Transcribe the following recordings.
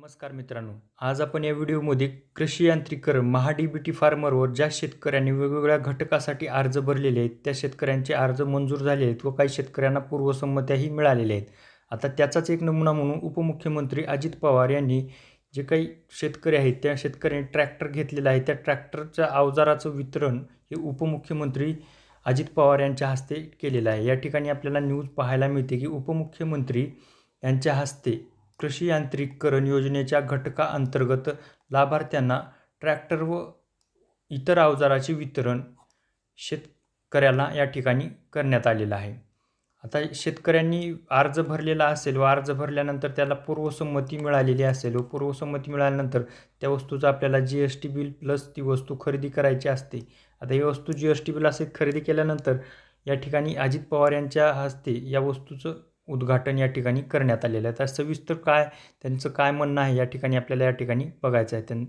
नमस्कार मित्रांनो. आज आपण या व्हिडिओमध्ये कृषी यांत्रिकरण महा डी बी टी फार्मरवर ज्या शेतकऱ्यांनी वेगवेगळ्या घटकासाठी अर्ज भरलेले आहेत त्या शेतकऱ्यांचे अर्ज मंजूर झाले आहेत व काही शेतकऱ्यांना पूर्वसंमत्याही मिळालेल्या आहेत. आता त्याचाच एक नमुना म्हणून उपमुख्यमंत्री अजित पवार यांनी जे काही शेतकरी आहेत त्या शेतकऱ्यांनी ट्रॅक्टर घेतलेला आहे. त्या ट्रॅक्टरच्या अवजाराचं वितरण हे उपमुख्यमंत्री अजित पवार यांच्या हस्ते केलेलं आहे. या ठिकाणी आपल्याला न्यूज पाहायला मिळते की उपमुख्यमंत्री यांच्या हस्ते कृषी यांत्रिकीकरण योजनेच्या घटकाअंतर्गत लाभार्थ्यांना ट्रॅक्टर व इतर अवजाराचे वितरण शेतकऱ्याला या ठिकाणी करण्यात आलेलं आहे. आता शेतकऱ्यांनी अर्ज भरलेला असेल व अर्ज भरल्यानंतर त्याला पूर्वसंमती मिळालेली असेल व पूर्वसंमती मिळाल्यानंतर त्या वस्तूचं आपल्याला G S T bill plus ती वस्तू खरेदी करायची असते. आता ही वस्तू जी एस टी बिल असे खरेदी केल्यानंतर या ठिकाणी अजित पवार यांच्या हस्ते या वस्तूचं उद्घाटन या ठिकाणी करण्यात आलेलं आहे. तर सविस्तर काय त्यांचं काय म्हणणं आहे या ठिकाणी आपल्याला या ठिकाणी बघायचं आहे. त्यां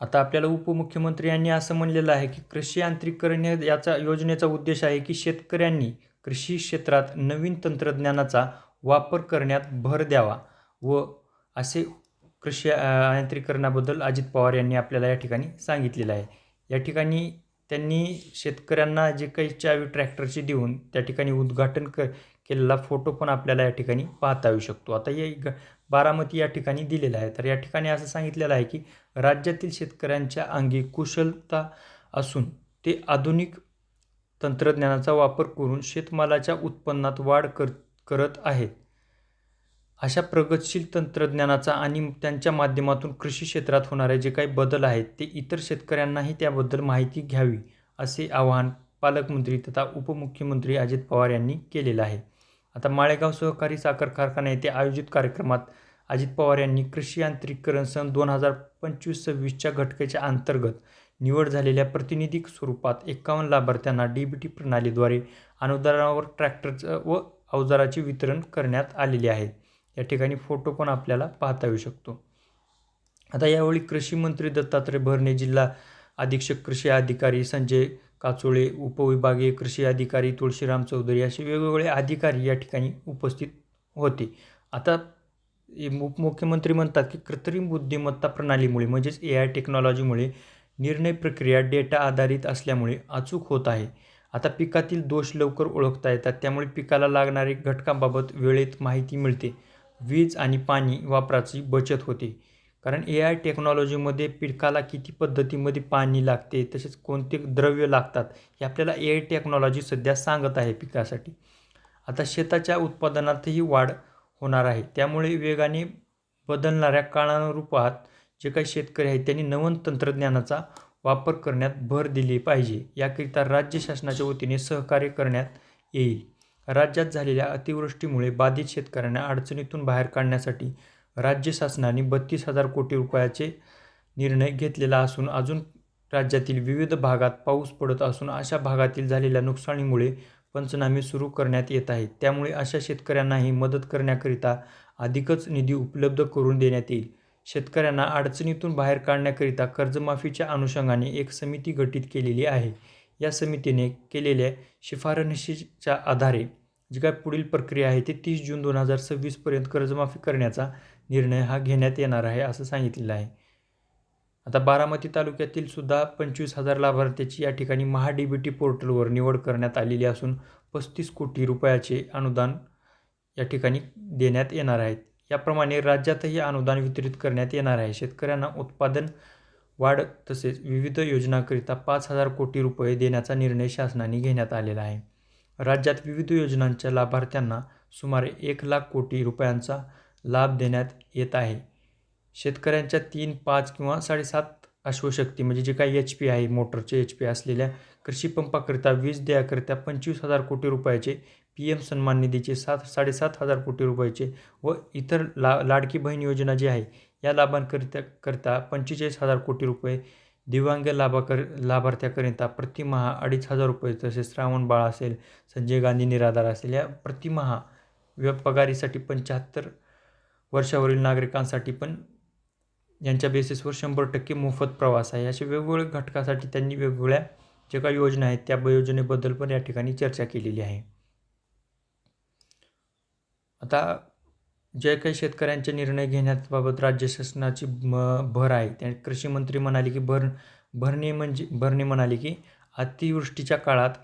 आता आपल्याला उपमुख्यमंत्री यांनी असं म्हणलेलं आहे की कृषी यांत्रिकरण याचा योजनेचा उद्देश आहे की शेतकऱ्यांनी कृषी क्षेत्रात नवीन तंत्रज्ञानाचा वापर करण्यात भर द्यावा. व असे कृषी यांत्रिकरणाबद्दल अजित पवार यांनी आपल्याला या ठिकाणी सांगितलेलं आहे. या ठिकाणी त्यांनी शेतकऱ्यांना जे काही चावी ट्रॅक्टरची देऊन त्या ठिकाणी उद्घाटन क केलेला फोटो पण आपल्याला या ठिकाणी पाहता येऊ शकतो. आता हे ग बारामती या ठिकाणी दिलेला आहे. तर या ठिकाणी असं सांगितलेलं आहे की राज्यातील शेतकऱ्यांच्या अंगी कुशलता असून ते आधुनिक तंत्रज्ञानाचा वापर करून शेतमालाच्या उत्पन्नात वाढ कर करत आहेत. अशा प्रगतशील तंत्रज्ञानाचा आणि त्यांच्या माध्यमातून कृषी क्षेत्रात होणारे जे काही बदल आहेत ते इतर शेतकऱ्यांनाही त्याबद्दल माहिती घ्यावी असे आवाहन पालकमंत्री तथा उपमुख्यमंत्री अजित पवार यांनी केलेलं आहे. आता माळेगाव सहकारी साखर कारखाना येथे आयोजित कार्यक्रमात अजित पवार यांनी कृषी यांत्रिकरण सन दोन हजार पंचवीस सव्वीसच्या घटकेच्या अंतर्गत निवड झालेल्या प्रतिनिधिक स्वरूपात एकावन्न लाभार्थ्यांना डी बी टी प्रणालीद्वारे अनुदानावर ट्रॅक्टरचं व अवजाराचे वितरण करण्यात आलेले आहे. या ठिकाणी फोटो पण आपल्याला पाहता येऊ शकतो. आता यावेळी कृषी मंत्री दत्तात्रय भरणे जिल्हा अधीक्षक कृषी अधिकारी संजय काचोळे उपविभागीय कृषी अधिकारी तुळशीराम चौधरी असे वेगवेगळे अधिकारी या ठिकाणी उपस्थित होते. आता उपमुख्यमंत्री म्हणतात की कृत्रिम बुद्धिमत्ता प्रणालीमुळे म्हणजेच ए आय टेक्नॉलॉजीमुळे निर्णय प्रक्रिया डेटा आधारित असल्यामुळे अचूक होत आहे. आता पिकातील दोष लवकर ओळखता येतात त्यामुळे पिकाला लागणारे घटकांबाबत वेळेत माहिती मिळते. वीज आणि पाणी वापराची बचत होते. कारण ए आय टेक्नॉलॉजीमध्ये पिकाला किती पद्धतीमध्ये पाणी लागते तसेच कोणते द्रव्य लागतात हे आपल्याला ए आय टेक्नॉलॉजी सध्या सांगत आहे पिकासाठी. आता शेताच्या उत्पादनातही वाढ होणार आहे. त्यामुळे वेगाने बदलणाऱ्या काळानुरूपात जे काही शेतकरी आहेत त्यांनी नवीन तंत्रज्ञानाचा वापर करण्यात भर दिली पाहिजे. याकरिता राज्य शासनाच्या वतीने सहकार्य करण्यात येईल. राज्यात झालेल्या अतिवृष्टीमुळे बाधित शेतकऱ्यांना अडचणीतून बाहेर काढण्यासाठी राज्य शासनाने बत्तीस हजार कोटी रुपयाचे निर्णय घेतलेला असून अजून राज्यातील विविध भागात पाऊस पडत असून अशा भागातील झालेल्या नुकसानीमुळे पंचनामे सुरू करण्यात येत आहेत. त्यामुळे अशा शेतकऱ्यांनाही मदत करण्याकरिता अधिकच निधी उपलब्ध करून देण्यात येईल. शेतकऱ्यांना अडचणीतून बाहेर काढण्याकरिता कर्जमाफीच्या अनुषंगाने एक समिती गठीत केलेली आहे. या समितीने केलेल्या शिफारशीच्या आधारे जी काय पुढील प्रक्रिया आहे ते तीस जून दोन हजार सव्वीसपर्यंत कर्जमाफी करण्याचा निर्णय हा घेण्यात येणार आहे असं सांगितलेलं आहे. आता बारामती तालुक्यातील सुद्धा पंचवीस हजार लाभार्थ्याची या ठिकाणी महा डी बी टी पोर्टलवर निवड करण्यात आलेली असून पस्तीस कोटी रुपयाचे अनुदान या ठिकाणी देण्यात येणार आहेत. याप्रमाणे राज्यातही अनुदान वितरित करण्यात येणार आहे. शेतकऱ्यांना उत्पादन वाढ तसेच विविध योजनांकरिता पाच हजार कोटी रुपये देण्याचा निर्णय शासनाने घेण्यात आलेला आहे. राज्यात विविध योजनांच्या लाभार्थ्यांना सुमारे एक लाख कोटी रुपयांचा लाभ देण्यात येत आहे. शेतकऱ्यांच्या तीन पाच किंवा साडेसात अश्वशक्ती म्हणजे जे काही एच पी आहे मोटरचे एच पी असलेल्या कृषीपंपाकरिता वीज देयाकरिता पंचवीस हजार कोटी रुपयाचे पी एम सन्मान निधीचे सात साडेसात हजार कोटी रुपयाचे व इतर ला लाडकी बहीण योजना जी आहे या लाभांकरिता करता पंचेचाळीस हजार कोटी रुपये दिव्यांग लाभाकर लाभार्थ्याकरिता प्रतिमहा अडीच हजार रुपये तसेच श्रावण बाळ असेल संजय गांधी निराधार असेल या प्रतिमहा व्य पगारीसाठी पंच्याहत्तर वर्षावरील नागरिकांसाठी पण यांच्या बेसिसवर शंभर टक्के मोफत प्रवास आहे. अशा वेगवेगळ्या घटकासाठी त्यांनी वेगवेगळ्या ज्या काही योजना आहेत त्या योजनेबद्दल पण या ठिकाणी चर्चा केलेली आहे. आता जे काही शेतकऱ्यांचे निर्णय घेण्याबाबत राज्य शासनाची म भर आहे. त्या कृषी मंत्री म्हणाले की भर भरणे म्हणजे भरणे म्हणाले की अतिवृष्टीच्या काळात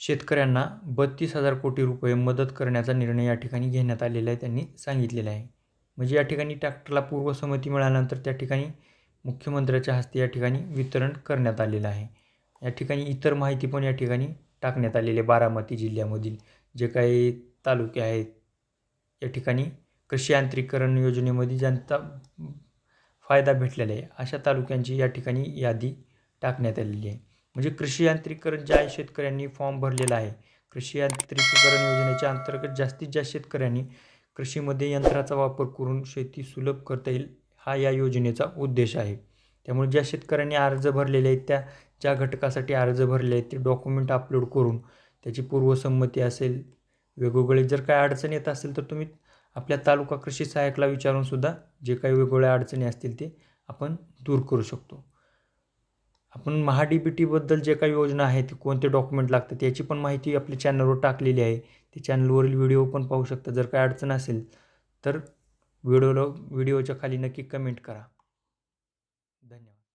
शेतकऱ्यांना बत्तीस हजार कोटी रुपये मदत करण्याचा निर्णय या ठिकाणी घेण्यात आलेला आहे त्यांनी सांगितलेला आहे. म्हणजे या ठिकाणी ट्रॅक्टरला पूर्वसंमती मिळाल्यानंतर त्या ठिकाणी मुख्यमंत्र्याच्या हस्ते या ठिकाणी वितरण करण्यात आलेलं आहे. या ठिकाणी इतर माहिती पण या ठिकाणी टाकण्यात आलेली आहे बारामती जिल्ह्यामधील जे काही तालुके आहेत या ठिकाणी कृषी यांत्रिकरण योजनेमध्ये ज्यांचा फायदा भेटलेला आहे अशा तालुक्यांची या ठिकाणी यादी टाकण्यात आलेली आहे. म्हणजे कृषी यांत्रिकरण ज्या शेतकऱ्यांनी फॉर्म भरलेला आहे. कृषी यांत्रिकीकरण योजनेच्या अंतर्गत जास्तीत जास्त शेतकऱ्यांनी कृषीमध्ये यंत्राचा वापर करून शेती सुलभ करता येईल हा या योजनेचा उद्देश आहे. त्यामुळे ज्या शेतकऱ्यांनी अर्ज भरलेले आहेत त्या ज्या घटकासाठी अर्ज भरले आहेत ते डॉक्युमेंट अपलोड करून त्याची पूर्वसंमती असेल वेगवेगळे जर काय अडचण येत असेल तर तुम्ही आपल्या तालुका कृषी सहाय्यकला विचारूनसुद्धा जे काही वेगवेगळ्या अडचणी असतील ते आपण दूर करू शकतो. आपण महा डी बी टीबद्दल जे काही योजना आहेत ते कोणते डॉक्युमेंट लागतात याची पण माहिती आपल्या चॅनलवर टाकलेली आहे. ते चॅनलवरील व्हिडिओ पण पाहू शकता. जर काय अडचण असेल तर व्हिडिओला व्हिडिओच्या खाली नक्की कमेंट करा.